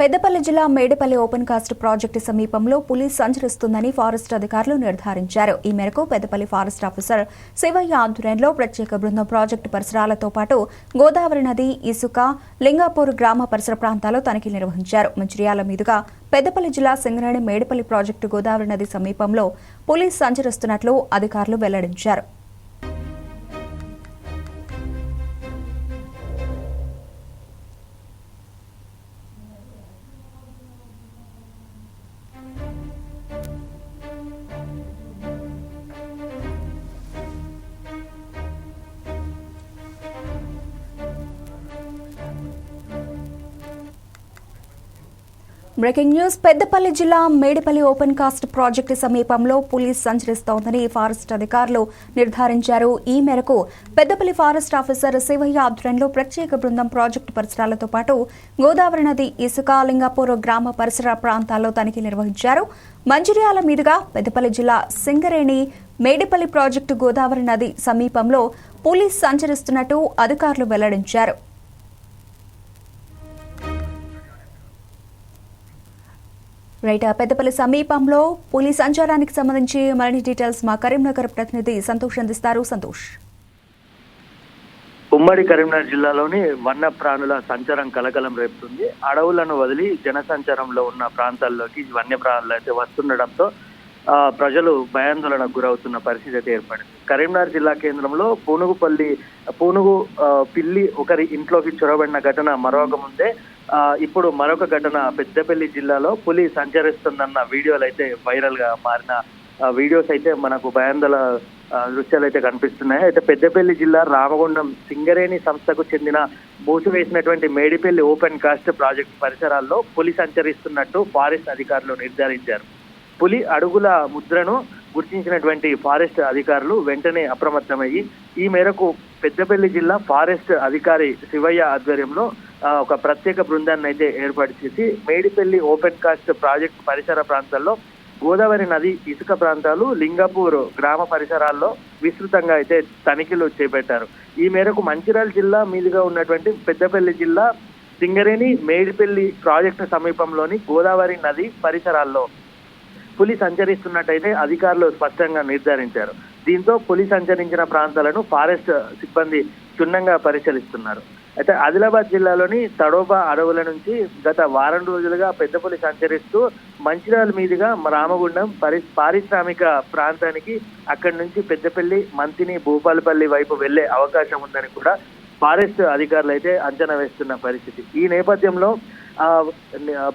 పెద్దపల్లి జిల్లా Medapalli open cast project సమీపంలో పులి సంచరిస్తుందని ఫారెస్ట్ అధికారులు నిర్ధారించారు. ఈ మేరకు పెద్దపల్లి ఫారెస్ట్ ఆఫీసర్ శివయ్య ఆధ్వర్యంలో ప్రత్యేక బృందం ప్రాజెక్టు పరిసరాలతో పాటు గోదావరి నది ఇసుక లింగాపూర్ గ్రామ పరిసర ప్రాంతాల్లో తనిఖీలు నిర్వహించారు. మంచిర్యాల మీదుగా పెద్దపల్లి జిల్లా సింగరేణి మేడపల్లి ప్రాజెక్టు గోదావరి నది సమీపంలో పులి సంచరిస్తున్నట్లు అధికారులు వెల్లడించారు. Breaking news. పెద్దపల్లి జిల్లా మేడిపల్లి ఓపెన్ కాస్ట్ ప్రాజెక్టు సమీపంలో పోలీస్ సంచరిస్తోందని ఫారెస్ట్ అధికారులు నిర్ధారించారు. ఈ మేరకు పెద్దపల్లి ఫారెస్ట్ ఆఫీసర్ శివయ్య ఆధ్వర్యంలో ప్రత్యేక బృందం ప్రాజెక్టు పరిసరాలతో పాటు గోదావరి నది ఇసుక లింగాపూర్ గ్రామ పరిసర ప్రాంతాల్లో తనిఖీ నిర్వహించారు. మంచిర్యాల మీదుగా పెద్దపల్లి జిల్లా సింగరేణి మేడిపల్లి ప్రాజెక్టు గోదావరి నది సమీపంలో పోలీస్ సంచరిస్తున్నట్టు అధికారులు వెల్లడించారు. రైట్ పెద్దపల్లి సమీపంలో పులి సంచారానికి సంబంధించి మరిన్ని డీటెయిల్స్ మా కరీంనగర్ ప్రతినిధి సంతోష్ అందిస్తారు. సంతోష్. ఉమ్మడి కరీంనగర్ జిల్లాలోని వన్య ప్రాణుల సంచారం కలకలం రేపుతుంది. అడవులను వదిలి జనసంచారంలో ఉన్న ప్రాంతాల్లోకి వన్య ప్రాణులు అయితే వస్తుండడంతో ప్రజలు భయాందోళనకు గురవుతున్న పరిస్థితి అయితే ఏర్పడింది. కరీంనగర్ జిల్లా కేంద్రంలో పూనుగుపల్లి పూనుగు పిల్లి ఒకరి ఇంట్లోకి చొరబడిన ఘటన మరొక ముందే ఇప్పుడు మరొక ఘటన పెద్దపల్లి జిల్లాలో పులి సంచరిస్తుందన్న వీడియోలు అయితే వైరల్గా మారిన వీడియోస్ అయితే మనకు భయాందోళన దృశ్యాలు అయితే కనిపిస్తున్నాయి. అయితే పెద్దపల్లి జిల్లా రామగుండం సింగరేణి సంస్థకు చెందిన మూసివేసినటువంటి మేడిపల్లి ఓపెన్ కాస్ట్ ప్రాజెక్ట్ పరిసరాల్లో పులి సంచరిస్తున్నట్టు ఫారెస్ట్ అధికారులు నిర్ధారించారు. పులి అడుగుల ముద్రను గుర్తించినటువంటి ఫారెస్ట్ అధికారులు వెంటనే అప్రమత్తమయ్యి ఈ మేరకు పెద్దపల్లి జిల్లా ఫారెస్ట్ అధికారి శివయ్య ఆధ్వర్యంలో ఒక ప్రత్యేక బృందాన్ని అయితే ఏర్పాటు చేసి మేడిపల్లి ఓపెన్ కాస్ట్ ప్రాజెక్ట్ పరిసర ప్రాంతాల్లో గోదావరి నది ఇసుక ప్రాంతాలు లింగపూర్ గ్రామ పరిసరాల్లో విస్తృతంగా అయితే తనిఖీలు చేపట్టారు. ఈ మేరకు మంచిర్యాల జిల్లా మీదుగా ఉన్నటువంటి పెద్దపల్లి జిల్లా సింగరేణి మేడిపల్లి ప్రాజెక్టు సమీపంలోని గోదావరి నది పరిసరాల్లో పులి సంచరిస్తున్నట్టయితే అధికారులు స్పష్టంగా నిర్ధారించారు. దీంతో పులి సంచరించిన ప్రాంతాలను ఫారెస్ట్ సిబ్బంది క్షుణ్ణంగా పరిశీలిస్తున్నారు. అయితే ఆదిలాబాద్ జిల్లాలోని తడోబా అడవుల నుంచి గత వారం రోజులుగా పెద్దపల్లి సంచరిస్తూ మంచిర్యాల మీదుగా రామగుండం పరి పారిశ్రామిక ప్రాంతానికి అక్కడి నుంచి పెద్దపల్లి మంతిని భూపాలపల్లి వైపు వెళ్ళే అవకాశం ఉందని కూడా ఫారెస్ట్ అధికారులు అయితే అంచనా వేస్తున్న పరిస్థితి. ఈ నేపథ్యంలో ఆ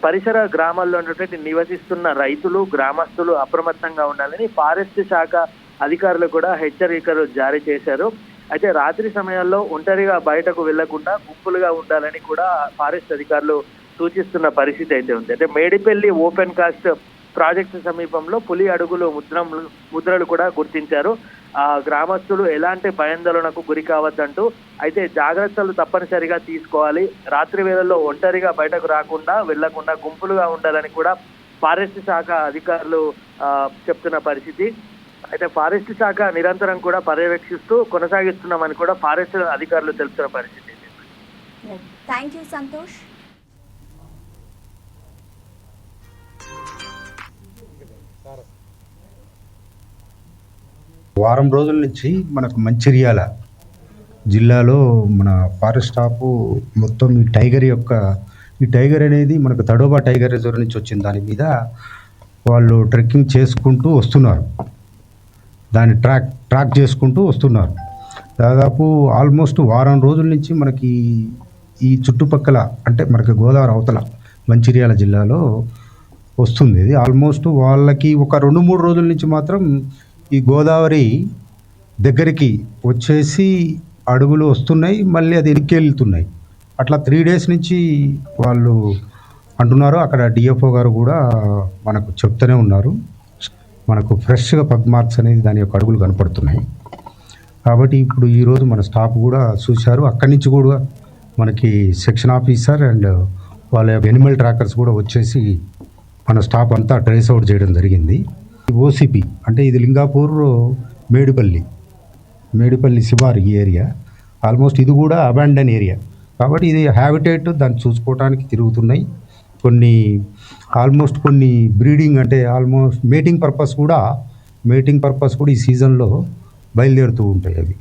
పరిసర గ్రామాల్లో ఉన్నటువంటి నివసిస్తున్న రైతులు గ్రామస్తులు అప్రమత్తంగా ఉండాలని ఫారెస్ట్ శాఖ అధికారులు కూడా హెచ్చరికలు జారీ చేశారు. అయితే రాత్రి సమయాల్లో ఒంటరిగా బయటకు వెళ్ళకుండా గుంపులుగా ఉండాలని కూడా ఫారెస్ట్ అధికారులు సూచిస్తున్న పరిస్థితి అయితే ఉంది. అంటే మేడిపల్లి ఓపెన్ కాస్ట్ ప్రాజెక్టు సమీపంలో పులి అడుగులు ముద్రములు ముద్రలు కూడా గుర్తించారు. ఆ గ్రామస్తులు ఎలాంటి భయాందోళనకు గురి కావద్దంటూ అయితే జాగ్రత్తలు తప్పనిసరిగా తీసుకోవాలి. రాత్రి వేళల్లో ఒంటరిగా బయటకు రాకుండా వెళ్ళకుండా గుంపులుగా ఉండాలని కూడా ఫారెస్ట్ శాఖ అధికారులు చెప్తున్న పరిస్థితి. అయితే ఫారెస్ట్ శాఖ నిరంతరం కూడా పర్యవేక్షిస్తూ కొనసాగిస్తున్నామని కూడా ఫారెస్ట్ అధికారులు తెలుపుతున్న పరిస్థితి. థ్యాంక్ యూ సంతోష్ వారం రోజుల నుంచి మనకు మంచిర్యాల జిల్లాలో మన ఫారెస్ట్ స్టాఫ్ మొత్తం ఈ టైగర్ యొక్క ఈ టైగర్ అనేది మనకు తడోబా టైగర్ రిజర్వ్ నుంచి వచ్చిన దాని మీద వాళ్ళు ట్రెక్కింగ్ చేసుకుంటూ వస్తున్నారు. దాన్ని ట్రాక్ ట్రాక్ చేసుకుంటూ వస్తున్నారు. దాదాపు ఆల్మోస్ట్ వారం రోజుల నుంచి మనకి ఈ చుట్టుపక్కల అంటే మనకి గోదావరి అవతల మంచిర్యాల జిల్లాలో వస్తుంది ఇది. ఆల్మోస్ట్ వాళ్ళకి ఒక రెండు మూడు రోజుల నుంచి మాత్రం ఈ గోదావరి దగ్గరికి వచ్చేసి అడుగులు వస్తున్నాయి మళ్ళీ అది ఇరికెళ్తున్నాయి వెళ్తున్నాయి అట్లా త్రీ డేస్ నుంచి వాళ్ళు అంటున్నారు. అక్కడ డిఎఫ్ఓ గారు కూడా మనకు చెప్తూనే ఉన్నారు. మనకు ఫ్రెష్గా పగ్ మార్క్స్ అనేది దాని యొక్క అడుగులు కనపడుతున్నాయి. కాబట్టి ఇప్పుడు ఈరోజు మన స్టాఫ్ కూడా చూశారు. అక్కడి నుంచి కూడా మనకి సెక్షన్ ఆఫీసర్ అండ్ వాళ్ళ ఎనిమల్ ట్రాకర్స్ కూడా వచ్చేసి మన స్టాఫ్ అంతా ట్రేస్ అవుట్ చేయడం జరిగింది. ఓసిపి అంటే ఇది లింగాపూర్ మేడిపల్లి మేడిపల్లి శివారు ఈ ఏరియా. ఆల్మోస్ట్ ఇది కూడా అబాండన్ ఏరియా. కాబట్టి ఇది హ్యాబిటేట్ దాన్ని చూసుకోవడానికి తిరుగుతున్నాయి. కొన్ని ఆల్మోస్ట్ కొన్ని బ్రీడింగ్ అంటే ఆల్మోస్ట్ మేటింగ్ పర్పస్ కూడా మేటింగ్ పర్పస్ కూడా ఈ సీజన్లో బయలుదేరుతూ ఉంటాయి అవి.